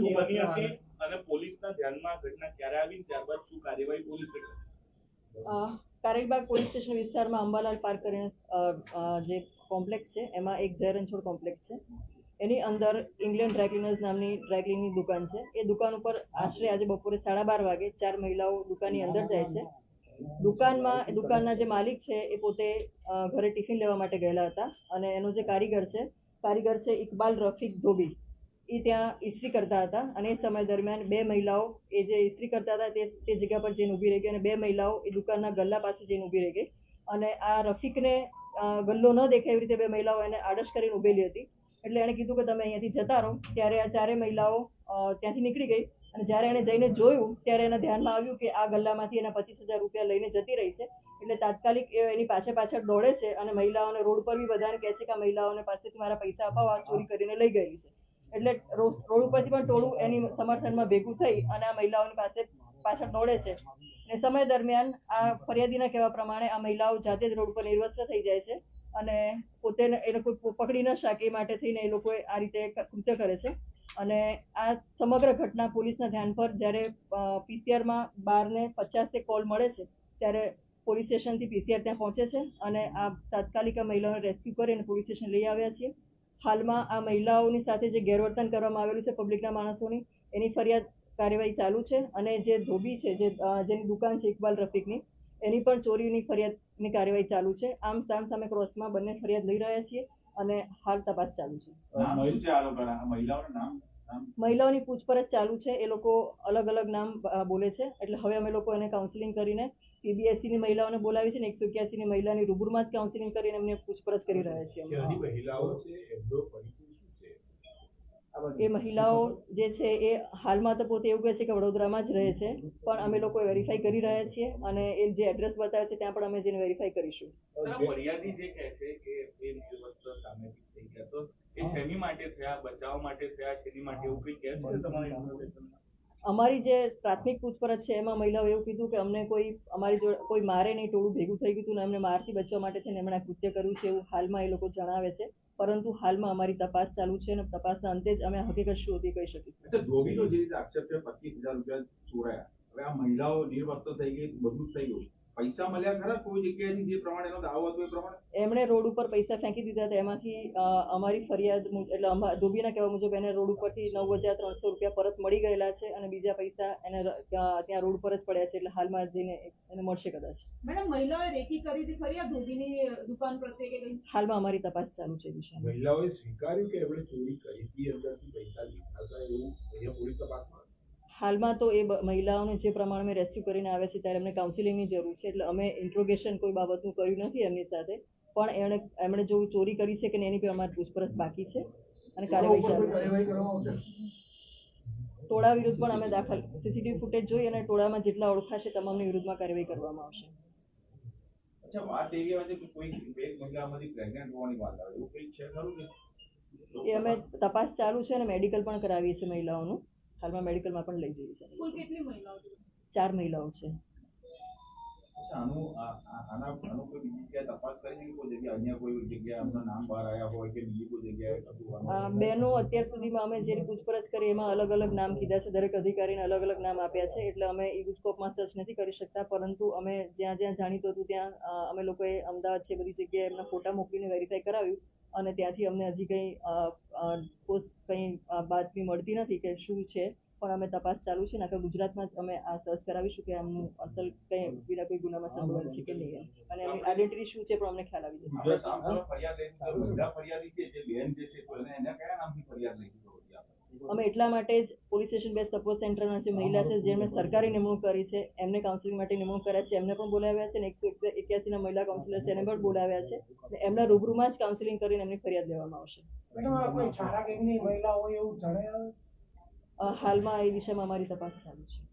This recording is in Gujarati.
શું બની હતી અને પોલીસના ધ્યાનમાં ઘટના ક્યારે આવી? ત્યારબાદ શું કાર્યવાહી પોલીસે કરી અ, પોલીસ સ્ટેશન વિસ્તારમાં અંબાલાલ પાર્ક કરીને જે કોમ્પ્લેક્સ છે એમાં એક જય રણછોડ કોમ્પ્લેક્સ છે. એની અંદર ઇંગ્લેન્ડ ડ્રાયક્લીનર્સ નામની ડ્રાયક્લીનની દુકાન છે. એ દુકાન ઉપર આશરે આજે બપોરે સાડા બાર વાગે ચાર મહિલાઓ દુકાનની અંદર જાય છે. દુકાનમાં દુકાનના જે માલિક છે એ પોતે ઘરે ટિફિન લેવા માટે ગયેલા હતા. અને એનો જે કારીગર છે કારીગર છે ઇકબાલ રફીક ધોબી. એ ત્યાં ઇસ્ત્રી કરતા હતા અને એ સમય દરમિયાન બે મહિલાઓ એ જે ઇસ્ત્રી કરતા હતા તે તે જગ્યા પર જઈને ઊભી રહી ગઈ અને બે મહિલાઓ એ દુકાનના ગલ્લા પાસે જઈને ઊભી રહી ગઈ. અને આ રફીકને ગલ્લો ન દેખાય એવી રીતે બે મહિલાઓ એને આડશ કરીને ઊભેલી હતી. એટલે એણે કીધું કે તમે અહીંયાથી જતા રહો. ત્યારે આ ચારે મહિલાઓ ત્યાંથી નીકળી ગઈ અને જ્યારે એણે જઈને જોયું, ત્યારે એના ધ્યાનમાં આવ્યું કે આ ગલ્લામાંથી એના પચીસ હજાર રૂપિયા લઈને જતી રહી છે. એટલે તાત્કાલિક એ એની પાછળ પાછળ દોડે છે અને મહિલાઓને રોડ પર બી બધાને કહે છે કે આ મહિલાઓને પાસેથી મારા પૈસા અપાવવા ચોરી કરીને લઈ ગયેલી છે. એટલે રોડ ઉપરથી પણ ટોળું એની સમર્થનમાં ભેગું થઈ અને આ મહિલાઓની પાસે પાછળ દોડે છે. અને સમય દરમિયાન આ ફરિયાદીના કહેવા પ્રમાણે આ મહિલાઓ જાતે જ રોડ પર નિર્વસ્ત્ર થઈ જાય છે અને પોતે એ લોકો પકડી ન શકે એ માટે થઈને એ લોકોએ આ રીતે કૃત્ય કરે છે. અને આ સમગ્ર ઘટના પોલીસના ધ્યાન પર જ્યારે પીસીઆરમાં બારને પચાસે કોલ મળે છે, ત્યારે પોલીસ સ્ટેશનથી પીસીઆર ત્યાં પહોંચે છે અને આ તાત્કાલિક મહિલાઓને રેસ્ક્યુ કરીને પોલીસ સ્ટેશન લઈ આવ્યા છીએ. હાલમાં આ મહિલાઓની સાથે જે ગેરવર્તન કરવામાં આવેલું છે પબ્લિકના માણસોની એની ફરિયાદ કાર્યવાહી ચાલુ છે અને જે ધોબી છે જે જેની દુકાન છે ઇકબાલ રફીકની એની પણ ચોરીની ફરિયાદની કાર્યવાહી ચાલુ છે. આમ સામ સામે ક્રોસમાં બંને ફરિયાદ લઈ રહ્યા છીએ અને હાલ તપાસ ચાલુ છે. મહિલાઓની પૂછપરછ ચાલુ છે એ લોકો અલગ અલગ નામ બોલે છે. એટલે હવે અમે લોકો એને કાઉન્સિલિંગ કરીને CBSE ની મહિલાઓને બોલાવી છે ને એકસો એક્યાસી ની મહિલાની રૂબરૂમાં જ કાઉન્સિલિંગ કરીને એમને પૂછપરછ કરી રહ્યા છે એમનો. પરિચય શું છે? એ મહિલાઓ જે છે એ હાલમાં તો પોતે એવું કહે છે કે વડોદરામાં જ રહે છે પણ અમે લોકો વેરીફાઈ કરી રહ્યા છીએ અને એ જે એડ્રેસ બતાવે છે ત્યાં પણ અમે જેને વેરીફાઈ કરીશું. ફરિયાદી જે કહે છે કે એ સામેથી થઈ ગયા. તો એ શેની માટે થયા? બચાવ માટે થયા? શેની માટે? એવું કઈ કહે છે તમારી ઇન્ફોર્મેશનમાં અમારી જે પ્રાથમિક પૂછપરછ છે, એમાં મહિલાઓ એવું કીધું કે અમને કોઈ, અમારી જોડે કોઈ મારે નહીં ટોળું ભેગું થઈ ગયું હતું ને એમને મારથી બચવા માટે થઈને એમણે કૃત્ય કર્યું છે એવું હાલમાં એ લોકો જણાવે છે. પરંતુ હાલમાં અમારી તપાસ ચાલુ છે અને તપાસના અંતે જ અમે હકીકત શું હતી કહી અચ્છા ધોબીનો જે રીતે આક્ષેપ છે, પચીસ હજાર રૂપિયા ચોરાયા. હવે આ મહિલાઓ નિર્વસ્ત્ર થઈ ગઈ, બધું થઈ ગયું. પૈસા મળ્યા ખરા કોઈ જગ્યાએથી જે પ્રમાણે એનો દાવો હતો એ પ્રમાણે? એમણે રોડ ઉપર પૈસા ફેંકી દીધા હતા. એમાંથી અમારી ફરિયાદ એટલે ધોબીના કહેવા મુજબ એને રોડ ઉપરથી નવ હજાર ત્રણસો રૂપિયા પરત મળી ગયેલા છે અને બીજા પૈસા એને ત્યાં રોડ પર જ પડ્યા છે એટલે હાલમાં જઈને એને મળશે કદાચ. મેડમ મહિલાઓએ રેકી કરી હતી ખરી? આ ધોબીની દુકાન પ્રત્યે કે હાલમાં અમારી તપાસ ચાલુ છે મહિલાઓએ સ્વીકાર્યું કે એમણે ચોરી કરી હતી? અંદરથી પૈસા લીધા હતા એવું અહીંયા પોલીસ તપાસમાં હાલમાં તો એ મહિલાઓને જે પ્રમાણે અમે રેસ્ક્યુ કરીને આવ્યા છે ત્યારે એમને કાઉન્સિલિંગની જરૂર છે. એટલે અમે ઇન્ટ્રોગેશન કોઈ બાબતનું કર્યું નથી એમની સાથે. પણ એણે એમણે જો ચોરી કરી છે કે નહીં એની પણ અમારી પૂછપરછ બાકી છે અને કાર્યવાહી ચાલુ છે. ટોળા વિરુદ્ધ પણ અમે દાખલ સીસીટીવી ફૂટેજ જોઈ અને ટોળામાં જેટલા ઓળખાશે તમામની વિરુદ્ધમાં કાર્યવાહી કરવામાં આવશે. આવે આવે એ અમે તપાસ ચાલુ છે અને મેડિકલ પણ કરાવીએ છીએ મહિલાઓનું. હાલમાં મેડિકલમાં પણ લઈ જઈએ છીએ. કુલ કેટલી મહિલાઓ છે? ચાર મહિલાઓ છે. આનું આના આનું કોઈ બીજી જગ્યાએ તપાસ કરી છે કે કોઈ જગ્યાએ અન્ય કોઈ જગ્યાએ એમના નામ બહાર આવ્યા હોય કે બીજી કોઈ જગ્યાએ બહેનો અત્યાર સુધીમાં અમે જે પૂછપરછ કરી એમાં અલગ અલગ નામ કીધા છે. દરેક અધિકારીને અલગ અલગ નામ આપ્યા છે. એટલે અમે ઈ ગુજકોપમાં સર્ચ નથી કરી શકતા. પરંતુ અમે જ્યાં જ્યાં જાણીતું હતું ત્યાં અમે લોકોએ અમદાવાદ છે બધી જગ્યાએ એમના ફોટા મોકલીને વેરીફાઈ કરાવ્યું. અને ત્યાંથી અમને હજી કંઈ કંઈ બાતમી મળતી નથી કે શું છે. પણ અમે તપાસ ચાલુ છે ને આખા ગુજરાતમાં જ અમે આ સર્ચ કરાવીશું કે આમનું અસલ કઈ બીજા કોઈ ગુનામાં સંડોવાયેલ છે કે નહીં અને એમની આઈડેન્ટિટી શું છે પણ અમને ખ્યાલ આવી જશે? અમે એટલા માટે જ પોલીસ સ્ટેશન બે સપોર્ટ સેન્ટરના જે મહિલા છે જેમણે સરકારી નિમણૂક કરી છે એમને કાઉન્સિલિંગ માટે નિમણૂક કર્યા છે એમને પણ બોલાવ્યા છે અને એકસો એક્યાસી ના મહિલા કાઉન્સિલર છે એને પણ બોલાવ્યા છે. અને એમના રૂબરૂમાં જ કાઉન્સિલિંગ કરીને એમની ફરિયાદ લેવામાં આવશે. મેડમ આ કોઈ મહિલા હોય એવું જણાય હાલમાં એ વિષયમાં અમારી તપાસ ચાલુ છે.